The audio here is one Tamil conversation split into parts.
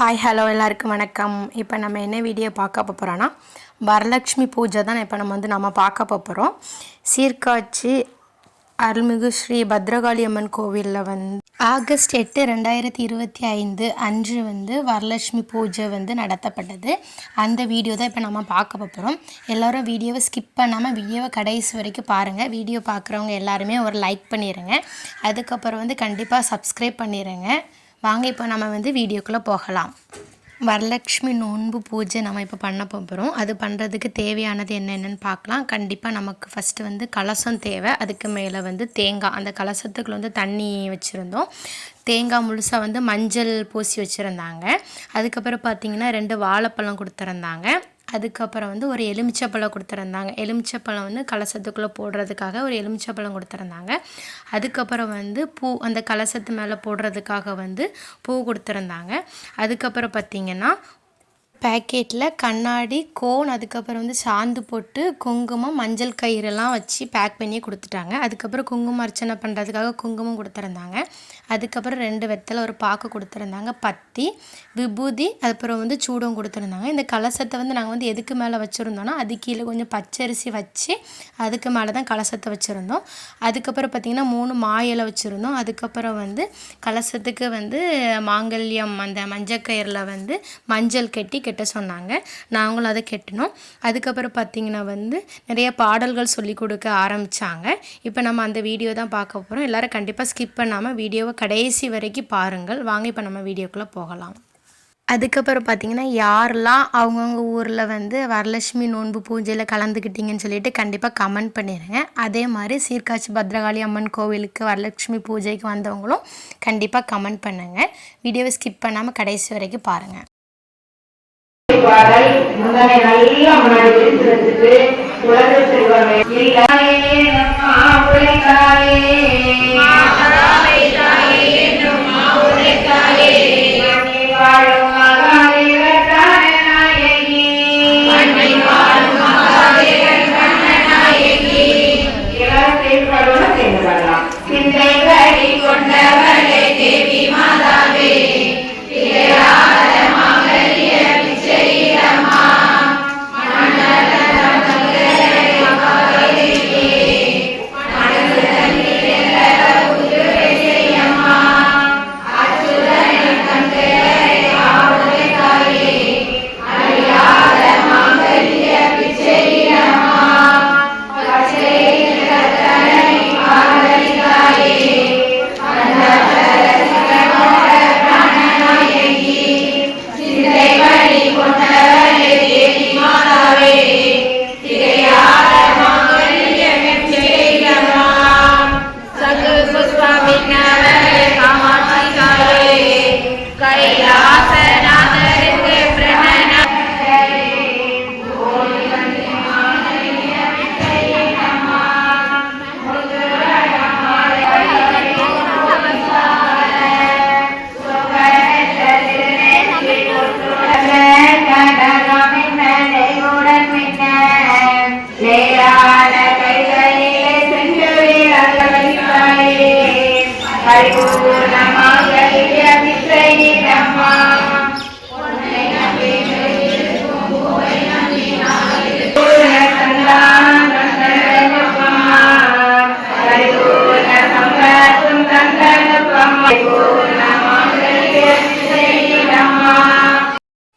ஹாய் ஹலோ எல்லாருக்கும் வணக்கம். இப்போ நம்ம என்ன வீடியோ பார்க்க போகிறோன்னா வரலட்சுமி பூஜை தான் இப்போ நம்ம வந்து நம்ம பார்க்க போகிறோம் சீர்காட்சி அருள்மிகு ஸ்ரீ பத்ரகாளி அம்மன் கோவிலில் வந்து ஆகஸ்ட் எட்டு ரெண்டாயிரத்தி இருபத்தி ஐந்து அன்று வந்து வரலட்சுமி பூஜை வந்து நடத்தப்பட்டது. அந்த வீடியோ தான் இப்போ நம்ம பார்க்க போகிறோம் எல்லோரும் வீடியோவை ஸ்கிப் பண்ணாமல் வீடியோவை கடைசி வரைக்கும் பாருங்கள் வீடியோ பார்க்குறவங்க எல்லாருமே ஒரு லைக் பண்ணிடுங்க அதுக்கப்புறம் வந்து கண்டிப்பாக சப்ஸ்கிரைப் பண்ணிடுங்க வாங்க இப்போ நம்ம வந்து வீடியோக்குள்ளே போகலாம். வரலக்ஷ்மி நோன்பு பூஜை நம்ம இப்போ பண்ண போகிறோம் அது பண்ணுறதுக்கு தேவையானது என்னென்னு பார்க்கலாம். கண்டிப்பாக நமக்கு ஃபஸ்ட்டு வந்து கலசம் தேவை. அதுக்கு மேலே வந்து தேங்காய். அந்த கலசத்துக்குள்ள வந்து தண்ணி வச்சுருந்தோம். தேங்காய் முழுசாக வந்து மஞ்சள் பூசி வச்சுருந்தாங்க. அதுக்கப்புறம் பார்த்திங்கன்னா ரெண்டு வாழைப்பழம் கொடுத்துருந்தாங்க. அதுக்கப்புறம் வந்து ஒரு எலுமிச்சப்பழம் கொடுத்துருந்தாங்க. எலுமிச்சப்பழம் வந்து கலசத்துக்குள்ளே போடுறதுக்காக ஒரு எலுமிச்சப்பழம் கொடுத்துருந்தாங்க. அதுக்கப்புறம் வந்து பூ அந்த கலசத்து மேலே போடுறதுக்காக வந்து பூ கொடுத்துருந்தாங்க. அதுக்கப்புறம் பார்த்திங்கன்னா பேக்கெட்டில் கண்ணாடி கோன் அதுக்கப்புறம் வந்து சாந்து போட்டு குங்குமம் மஞ்சள் கயிறெல்லாம் வச்சு பேக் பண்ணி கொடுத்துட்டாங்க. அதுக்கப்புறம் குங்குமம் அர்ச்சனை பண்ணுறதுக்காக குங்குமம் கொடுத்துருந்தாங்க. அதுக்கப்புறம் ரெண்டு வெத்தலை ஒரு பாக்கு கொடுத்துருந்தாங்க. பத்தி விபூதி அதுக்கப்புறம் வந்து சூடம் கொடுத்துருந்தாங்க. இந்த கலசத்தை வந்து நாங்கள் வந்து எதுக்கு மேலே வச்சுருந்தோன்னா அது கீழே கொஞ்சம் பச்சரிசி வச்சு அதுக்கு மேலே தான் கலசத்தை வச்சுருந்தோம். அதுக்கப்புறம் பார்த்திங்கன்னா மூணு மாயிலை வச்சுருந்தோம். அதுக்கப்புறம் வந்து கலசத்துக்கு வந்து மாங்கல்யம் அந்த மஞ்சள் கயிறில் வந்து மஞ்சள் கட்டி கெட்ட சொன்னாங்க. நாங்களும் அதை கெட்டினோம். அதுக்கப்புறம் பார்த்திங்கன்னா வந்து நிறைய பாடல்கள் சொல்லி கொடுக்க ஆரம்பித்தாங்க இப்போ நம்ம அந்த வீடியோ தான் பார்க்க போகிறோம் எல்லோரும் கண்டிப்பாக ஸ்கிப் பண்ணாமல் வீடியோவை கடைசி வரைக்கும் பாருங்கள். வாங்க இப்போ நம்ம வீடியோக்குள்ளே போகலாம். அதுக்கப்புறம் பார்த்தீங்கன்னா யாரெல்லாம் அவங்கவுங்க ஊரில் வந்து வரலட்சுமி நோன்பு பூஜையில் கலந்துக்கிட்டீங்கன்னு சொல்லிட்டு கண்டிப்பாக கமெண்ட் பண்ணிடுங்க அதே மாதிரி சீர்காழி பத்ரகாளி அம்மன் கோவிலுக்கு வரலட்சுமி பூஜைக்கு வந்தவங்களும் கண்டிப்பாக கமெண்ட் பண்ணுங்கள் வீடியோவை ஸ்கிப் பண்ணாமல் கடைசி வரைக்கும் பாருங்கள் முந்தனை நல்லா முன்னாடி இளத்தில் பருவ சேர்ந்து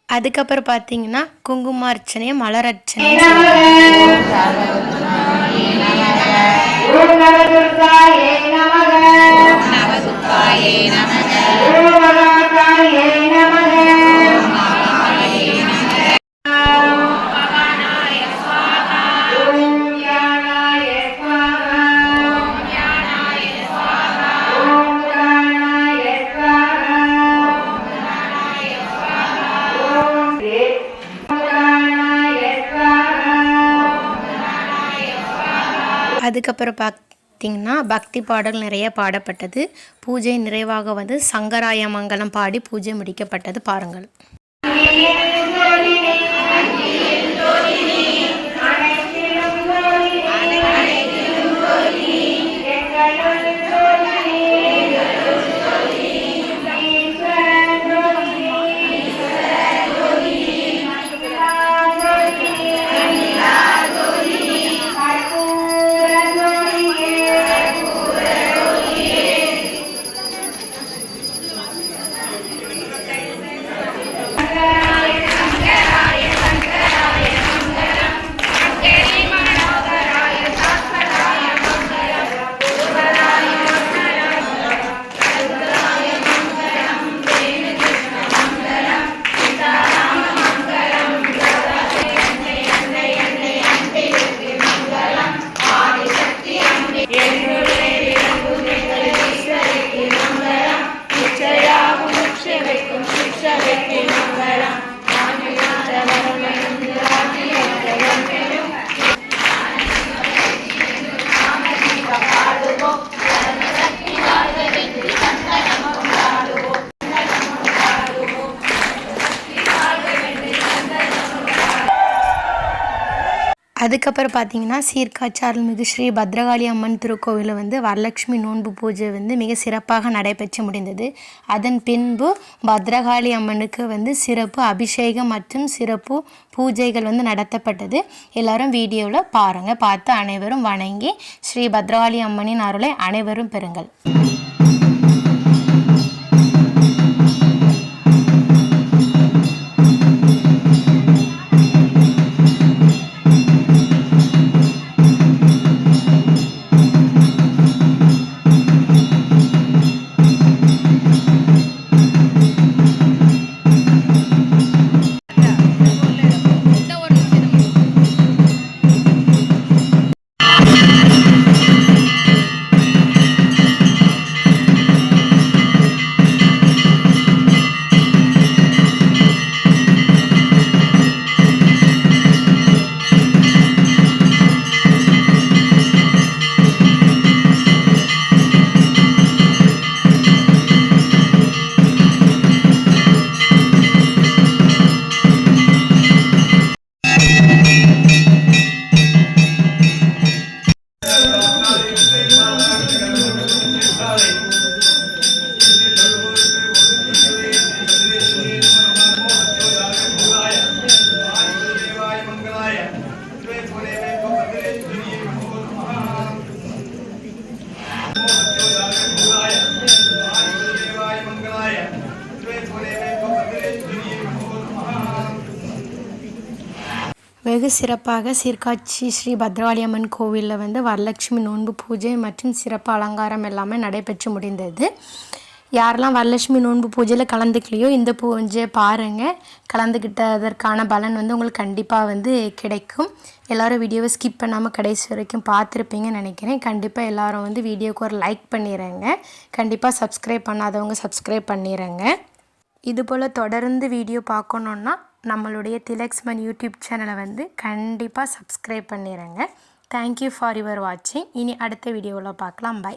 அதுக்கப்புறம் பார்த்தீங்கன்னா குங்கும அர்ச்சனையும் மலர் அர்ச்சனை. நமக. அதுக்கப்புறம் பார்த்தீங்கன்னா பக்தி பாடல் நிறைய பாடப்பட்டது. பூஜை நிறைவாக வந்து சங்கராய மங்கலம் பாடி பூஜை முடிக்கப்பட்டது. பாருங்கள். அதுக்கப்புறம் பார்த்தீங்கன்னா சீர்காழி அருள்மிகு ஸ்ரீ பத்ரகாளி அம்மன் திருக்கோவிலில் வந்து வரலட்சுமி நோன்பு பூஜை வந்து மிக சிறப்பாக நடைபெற்று முடிந்தது. அதன் பின்பு பத்ரகாளி அம்மனுக்கு வந்து சிறப்பு அபிஷேகம் மற்றும் சிறப்பு பூஜைகள் வந்து நடத்தப்பட்டது. எல்லாரும் வீடியோவில் பாருங்கள் பார்த்து அனைவரும் வணங்கி ஸ்ரீ பத்ரகாளி அம்மனின் அருளை அனைவரும் பெறுங்கள். வெகு சிறப்பாக சீர்காழி ஸ்ரீ பத்ரவாளியம்மன் கோவிலில் வந்து வரலட்சுமி நோன்பு பூஜை மற்றும் சிறப்பு அலங்காரம் எல்லாமே நடைபெற்று முடிந்தது. யாரெல்லாம் வரலட்சுமி நோன்பு பூஜையில் கலந்துக்கலையோ இந்த பூஜையை பாருங்கள் கலந்துக்கிட்டதற்கான பலன் வந்து உங்களுக்கு கண்டிப்பாக வந்து கிடைக்கும். எல்லோரும் வீடியோவை ஸ்கிப் பண்ணாமல் கடைசி வரைக்கும் பார்த்துருப்பீங்கன்னு நினைக்கிறேன். கண்டிப்பாக எல்லாரும் வந்து வீடியோக்கு ஒரு லைக் பண்ணிடுறேங்க கண்டிப்பாக சப்ஸ்கிரைப் பண்ணாதவங்க சப்ஸ்கிரைப் பண்ணிடுறேங்க இதுபோல் தொடர்ந்து வீடியோ பார்க்கணுன்னா நம்மளுடைய திலக்ஸ்மன் யூடியூப் சேனலை வந்து கண்டிப்பாக சப்ஸ்கிரைப் பண்ணிடுங்க தேங்க்யூ ஃபார் யுவர் வாட்சிங் இனி அடுத்த வீடியோவில் பார்க்கலாம். பை